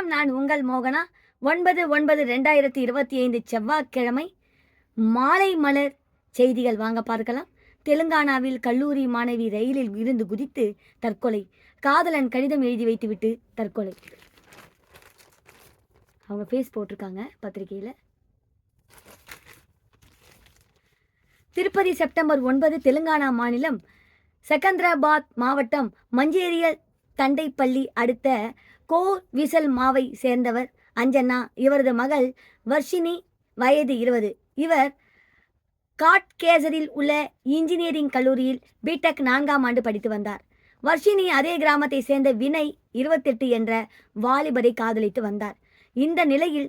வணக்கம் நான் உங்கள் மோகனா? ஒன்பது ஒன்பது ரெண்டாயிரத்தி இருபத்தி ஐந்து செவ்வாய்க்கிழமை மாலை மலர் செய்திகள் வாங்க பார்க்கலாம். தெலுங்கானாவில் கல்லூரி மாணவி ரயிலில் இருந்து குதித்து தற்கொலை. காதலன் கடிதம் எழுதி வைத்துவிட்டு தற்கொலை. அவங்க ஃபேஸ் போட்டிருக்காங்க பத்திரிகையில். திருப்பதி செப்டம்பர் ஒன்பது தெலுங்கானா மாநிலம் செகந்திராபாத் மாவட்டம் மஞ்சேரியல் தண்டைப்பள்ளி அடுத்த கோ விசல் மாவை சேர்ந்தவர் அஞ்சனா இவரது மகள் வர்ஷினி வயது இருபது. இவர் காட்கேசரில் உள்ள இன்ஜினியரிங் கல்லூரியில் பிடெக் நான்காம் ஆண்டு படித்து வந்தார். வர்ஷினி அதே கிராமத்தை சேர்ந்த வினய் இருபத்தெட்டு என்ற வாலிபரை காதலித்து வந்தார். இந்த நிலையில்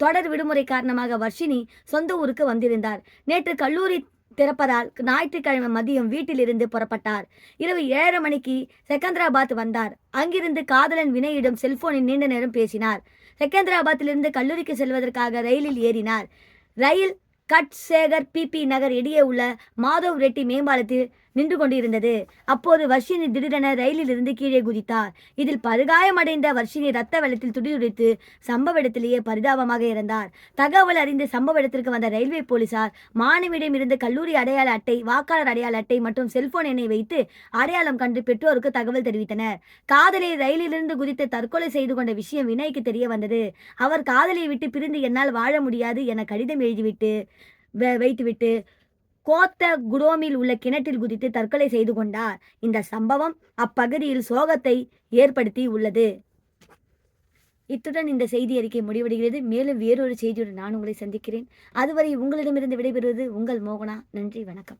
தொடர் விடுமுறை காரணமாக வர்ஷினி சொந்த ஊருக்கு வந்திருந்தார். நேற்று கல்லூரி திறப்பதால் ஞாயிற்றுக்கிழமை மதியம் வீட்டிலிருந்து புறப்பட்டார். இரவு ஏழரை மணிக்கு செகந்திராபாத் வந்தார். அங்கிருந்து காதலன் வினயிடம் செல்போனில் நீண்ட நேரம் பேசினார். செகந்திராபாத்திலிருந்து கல்லூரிக்கு செல்வதற்காக ரயிலில் ஏறினார். ரயில் கட் சேகர் பிபி நகர் இடையே உள்ள மாதவ் ரெட்டி மேம்பாலத்தில் நின்று கொண்டிருந்தது. அப்போது வர்ஷினி திடீரென ரயிலிலிருந்து கீழே குதித்தார். இதில் படுகாயமடைந்த வர்ஷினி ரத்த வெள்ளத்தில் துடிதுடித்து சம்பவ இடத்திலேயே பரிதாபமாக இறந்தார். தகவல் அறிந்து சம்பவ இடத்திற்கு வந்த ரயில்வே போலீசார் மாணவியிடம் இருந்து கல்லூரி அடையாள அட்டை வாக்காளர் அடையாள அட்டை மற்றும் செல்போன் எண்ணை வைத்து அடையாளம் கண்டு பெற்றோருக்கு தகவல் தெரிவித்தனர். காதலை ரயிலிலிருந்து குதித்து தற்கொலை செய்து கொண்ட விஷயம் வினய்க்கு தெரிய வந்தது. அவர் காதலை விட்டு பிரிந்து என்னால் வாழ முடியாது என கடிதம் எழுதிவிட்டு வைத்துவிட்டு கோத்த குடோமில் உள்ள கிணற்றில் குதித்து தற்கொலை செய்து கொண்டார். இந்த சம்பவம் அப்பகுதியில் சோகத்தை ஏற்படுத்தி உள்ளது. இத்துடன் இந்த செய்தி அறிக்கை முடிவடைகிறது. மேலும் வேறொரு செய்தியுடன் நான் உங்களை சந்திக்கிறேன். அதுவரை உங்களிடமிருந்து விடைபெறுவது உங்கள் மோகனா. நன்றி வணக்கம்.